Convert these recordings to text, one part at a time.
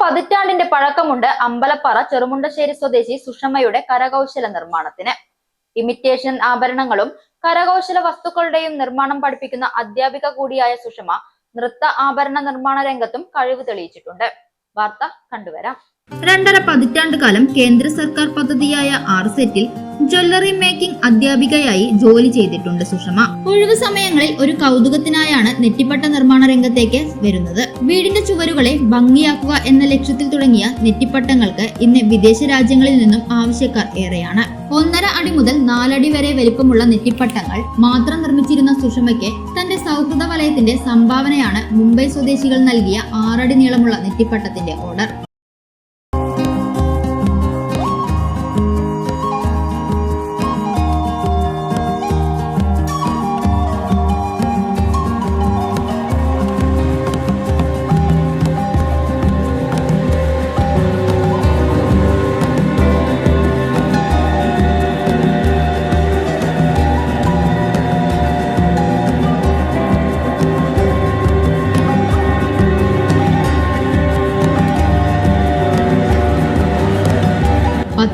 പതിറ്റാണ്ടിന്റെ പഴക്കമുണ്ട് അമ്പലപ്പാറ ചെറുമുണ്ടശ്ശേരി സ്വദേശി സുഷമയുടെ കരകൗശല നിർമ്മാണത്തിന്. ഇമിറ്റേഷൻ ആഭരണങ്ങളും കരകൗശല വസ്തുക്കളുടെയും നിർമ്മാണം പഠിപ്പിക്കുന്ന അധ്യാപിക കൂടിയായ സുഷമ നൃത്ത ആഭരണ നിർമ്മാണ രംഗത്തും കഴിവ് തെളിയിച്ചിട്ടുണ്ട്. വാർത്ത കണ്ടുവരാം. രണ്ടര പതിറ്റാണ്ട് കാലം കേന്ദ്ര സർക്കാർ പദ്ധതിയായ ആർസെറ്റിൽ ജ്വല്ലറി മേക്കിംഗ് അധ്യാപികയായി ജോലി ചെയ്തിട്ടുണ്ട് സുഷമ. ഒഴിവു സമയങ്ങളിൽ ഒരു കൗതുകത്തിനായാണ് നെറ്റിപ്പട്ട നിർമ്മാണ രംഗത്തേക്ക് വരുന്നത്. വീടിന്റെ ചുവരുകളെ ഭംഗിയാക്കുക എന്ന ലക്ഷ്യത്തിൽ തുടങ്ങിയ നെറ്റിപ്പട്ടങ്ങൾക്ക് ഇന്ന് വിദേശ രാജ്യങ്ങളിൽ നിന്നും ആവശ്യക്കാർ ഏറെയാണ്. ഒന്നര അടി മുതൽ നാലടി വരെ വലിപ്പമുള്ള നെറ്റിപ്പട്ടങ്ങൾ മാത്രം നിർമ്മിച്ചിരുന്ന സുഷമയ്ക്ക് തന്റെ സൗഹൃദ വലയത്തിന്റെ സംഭാവനയാണ് മുംബൈ സ്വദേശികൾ നൽകിയ ആറടി നീളമുള്ള നെറ്റിപ്പട്ടത്തിന്റെ ഓർഡർ.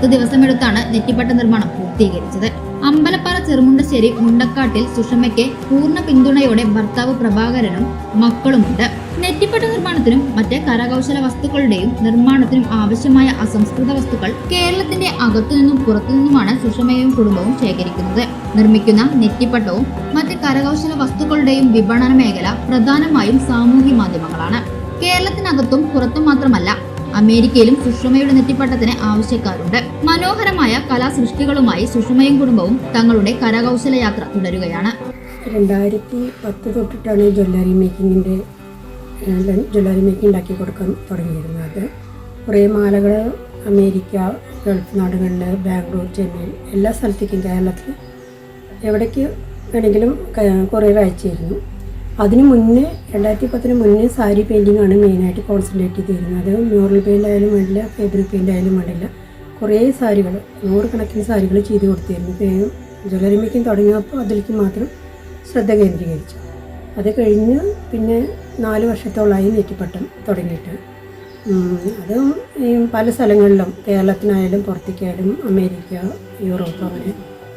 പത്ത് ദിവസമെടുത്താണ് നെറ്റിപ്പട്ട നിർമ്മാണം പൂർത്തീകരിച്ചത്. അമ്പലപ്പാറ ചെറുമുണ്ടശ്ശേരി മുണ്ടക്കാട്ടിൽ സുഷമയ്ക്ക് പൂർണ പിന്തുണയോടെ ഭർത്താവ് പ്രഭാകരനും മക്കളുമുണ്ട്. നെറ്റിപ്പട്ട നിർമ്മാണത്തിനും മറ്റ് കരകൗശല വസ്തുക്കളുടെയും നിർമ്മാണത്തിനും ആവശ്യമായ അസംസ്കൃത വസ്തുക്കൾ കേരളത്തിന്റെ അകത്തുനിന്നും പുറത്തുനിന്നുമാണ് സുഷമയും കുടുംബവും ശേഖരിക്കുന്നത്. നിർമ്മിക്കുന്ന നെറ്റിപ്പട്ടവും മറ്റ് കരകൗശല വസ്തുക്കളുടെയും വിപണന മേഖല പ്രധാനമായും സാമൂഹ്യ മാധ്യമങ്ങളാണ്. കേരളത്തിനകത്തും പുറത്തും മാത്രമല്ല അമേരിക്കയിലും സുഷമയുടെ നെറ്റിപ്പട്ടത്തിന് ആവശ്യക്കാരുണ്ട്. മനോഹരമായ കലാസൃഷ്ടികളുമായി സുഷമയും കുടുംബവും തങ്ങളുടെ കരകൗശല യാത്ര തുടരുകയാണ്. രണ്ടായിരത്തി പത്ത് തൊട്ടിട്ടാണ് ജ്വല്ലറി മേക്കിങ്ങിന്റെ ജ്വല്ലറി മേക്കിംഗ് ഉണ്ടാക്കി കൊടുക്കാൻ തുടങ്ങിയിരുന്നത്. കുറേ മാലകൾ അമേരിക്ക ഗൾഫ് നാടുകളിൽ ബാംഗ്ലൂർ ചെന്നൈ എല്ലാ സ്ഥലത്തേക്കും കേരളത്തിൽ എവിടേക്ക് വേണമെങ്കിലും കുറേ അയച്ചിരുന്നു. അതിന് മുന്നേ രണ്ടായിരത്തി പത്തിന് മുന്നേ സാരി പെയിന്റിംഗ് ആണ് മെയിനായിട്ട് കോൺസെൻട്രേറ്റ് ചെയ്തിരുന്നത് അത് മ്യൂറൽ പെയിന്റ് ആയാലും വേണ്ടില്ല ഫേബ്രിക് പെയിന്റ് ആയാലും വേണ്ടില്ല. കുറേ സാരികൾ നൂറുകണക്കിന് സാരികൾ ചെയ്ത് കൊടുത്തിരുന്നു. പേയും ജ്വല്ലറി മേക്കിംഗ് തുടങ്ങിയപ്പോൾ അതിലേക്ക് മാത്രം ശ്രദ്ധ കേന്ദ്രീകരിച്ചു. അത് കഴിഞ്ഞ് പിന്നെ നാല് വർഷത്തോളമായി നെറ്റിപ്പട്ടം തുടങ്ങിയിട്ട്. അത് പല സ്ഥലങ്ങളിലും കേരളത്തിനായാലും പുറത്തേക്കായാലും അമേരിക്ക യൂറോപ്പ് അങ്ങനെ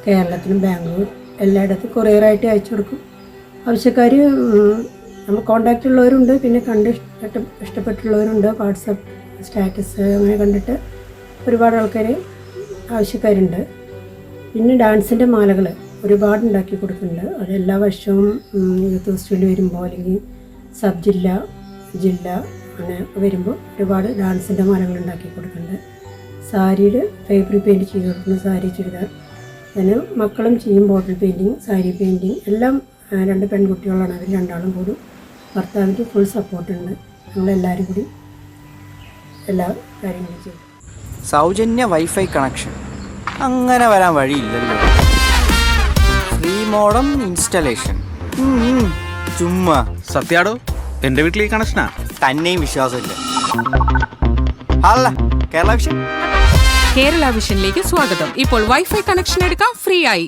കേരളത്തിനും ബാംഗ്ലൂർ എല്ലായിടത്തും കൊറിയറായിട്ട് അയച്ചു കൊടുക്കും. ആവശ്യക്കാർ നമ്മൾ കോണ്ടാക്റ്റ് ഉള്ളവരുണ്ട്. പിന്നെ കണ്ട് ഇഷ്ടപ്പെട്ട ഇഷ്ടപ്പെട്ടുള്ളവരുണ്ട് വാട്സപ്പ് സ്റ്റാറ്റസ് അങ്ങനെ കണ്ടിട്ട് ഒരുപാട് ആൾക്കാർ ആവശ്യക്കാരുണ്ട്. പിന്നെ ഡാൻസിന്റെ മാലകൾ ഒരുപാട് ഉണ്ടാക്കി കൊടുക്കുന്നുണ്ട്. അത് എല്ലാ വർഷവും യൂത്ത് ഫെസ്റ്റിവൽ വരുമ്പോൾ അല്ലെങ്കിൽ സബ് ജില്ല ജില്ല അങ്ങനെ വരുമ്പോൾ ഒരുപാട് ഡാൻസിന്റെ മാലകൾ ഉണ്ടാക്കി കൊടുക്കുന്നുണ്ട്. സാരിയിൽ ഫേബ്രിക് പെയിന്റ് ചെയ്ത് കൊടുക്കുന്നു സാരി ചുരിദാർ. അതിന് മക്കളും ചെയ്യും ബോട്ടിൽ പെയിന്റിങ് സാരി പെയിന്റിങ് എല്ലാം രണ്ട് പെൺകുട്ടികളാണ്. അവർ രണ്ടാളും കൂടും ഭർത്താവിന്റെ ഫുൾ സപ്പോർട്ടുണ്ട് ഞങ്ങളെല്ലാവരും കൂടി എല്ലാ കാര്യങ്ങളും ചെയ്തു. സൗജന്യ വൈഫൈ കണക്ഷൻ അങ്ങനെ വരാൻ വഴിയില്ലല്ലോ. ഫ്രീ മോഡം ഇൻസ്റ്റലേഷൻ ചുമ്മാ. സത്യാടോ എന്റെ വീട്ടിൽ ഈ കണക്ഷനാ തന്നെയും വിശ്വാസമില്ല. അല്ല കേരള വിഷൻ കേരള വിഷനിലേക്ക് സ്വാഗതം. ഇപ്പോൾ വൈഫൈ കണക്ഷൻ എടുക്കാം ഫ്രീ ആയി.